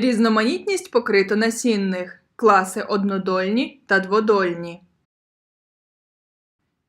Різноманітність покритонасінних класи однодольні та дводольні.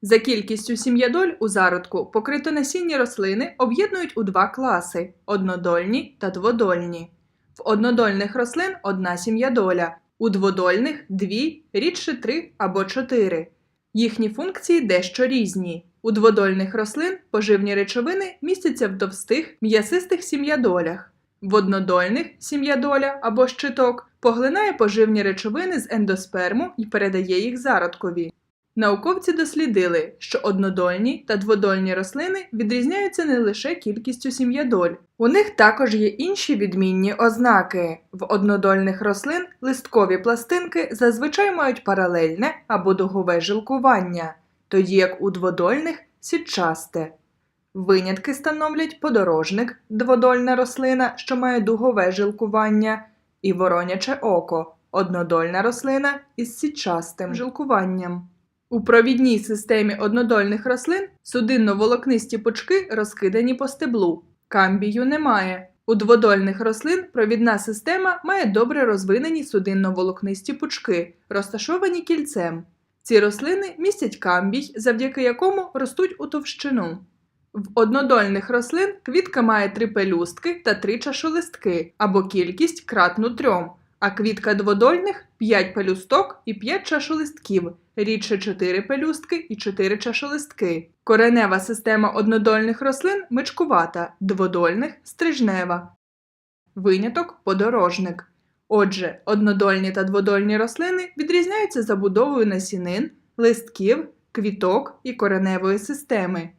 За кількістю сім'ядоль у зародку покритонасінні рослини об'єднують у два класи однодольні та дводольні. В однодольних рослин одна сім'ядоля, у дводольних дві, рідше три або чотири. Їхні функції дещо різні. У дводольних рослин поживні речовини містяться в товстих м'ясистих сім'ядолях. В однодольних сім'ядоля або щиток поглинає поживні речовини з ендосперму і передає їх зародкові. Науковці дослідили, що однодольні та дводольні рослини відрізняються не лише кількістю сім'ядоль. У них також є інші відмінні ознаки. В однодольних рослин листкові пластинки зазвичай мають паралельне або дугове жилкування, тоді як у дводольних сітчасте. Винятки становлять подорожник, дводольна рослина, що має дугове жилкування, і вороняче око, однодольна рослина із сітчастим жилкуванням. У провідній системі однодольних рослин судинно-волокнисті пучки розкидані по стеблу. Камбію немає. У дводольних рослин провідна система має добре розвинені судинно-волокнисті пучки, розташовані кільцем. Ці рослини містять камбій, завдяки якому ростуть у товщину. В однодольних рослин квітка має три пелюстки та три чашолистки або кількість кратну трьом, а квітка дводольних 5 пелюсток і 5 чашолистків, рідше 4 пелюстки і 4 чашолистки. Коренева система однодольних рослин мичкувата, дводольних стрижнева. Виняток подорожник. Отже, однодольні та дводольні рослини відрізняються забудовою насінин, листків, квіток і кореневої системи.